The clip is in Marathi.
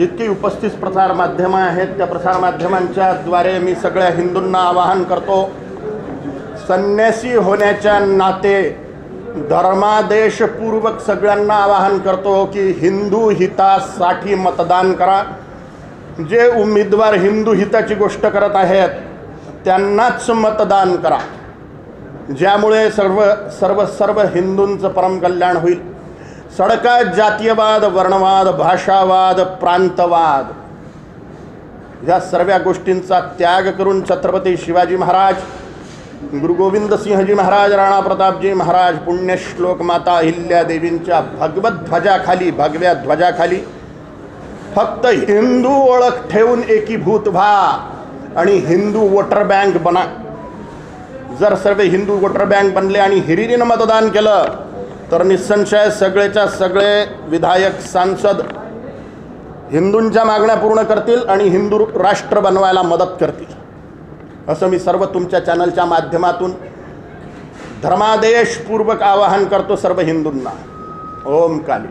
जितकी उपस्थित प्रसार माध्यमं आहेत. त्या प्रसार माध्यमांच्या द्वारे मी सगळ्या हिंदूंना आवाहन करतो संन्यासी होण्याच्या नाते धर्मादेशपूर्वक सगळ्यांना आवाहन करतो की हिंदू हितासाठी मतदान करा. जे उमेदवार हिंदू हिताची गोष्ट करत आहेत त्यांनाच मतदान करा. ज्यामुळे सर्व सर्व सर्व हिंदूंचं परमकल्याण होईल. सडका जातीयवाद वर्णवाद भाषावाद प्रांतवाद. या सर्व गोष्टींचा त्याग करून छत्रपती शिवाजी महाराज गुरु गोविंद सिंहजी महाराज राणा प्रतापजी महाराज पुण्यश्लोक माता अहिल्या देवींच्या भगवत ध्वजाखाली भगव्या ध्वजाखाली फक्त हिंदू ओळख ठेवून एकीभूत व्हा आणि हिंदू वोटर बँक बना. जर सर्व हिंदू वोटर बँक बनले आणि हिरिरीनं मतदान केलं तर निसंशय सगळेच्या सगळे विधायक सांसद हिंदूंच्या मागण्या पूर्ण करतील आणि हिंदू राष्ट्र बनवायला मदत करतील. असं मी सर्व तुमच्या चॅनलच्या माध्यमातून धर्मादेशपूर्वक आवाहन करतो सर्व हिंदूंना. ओम काली.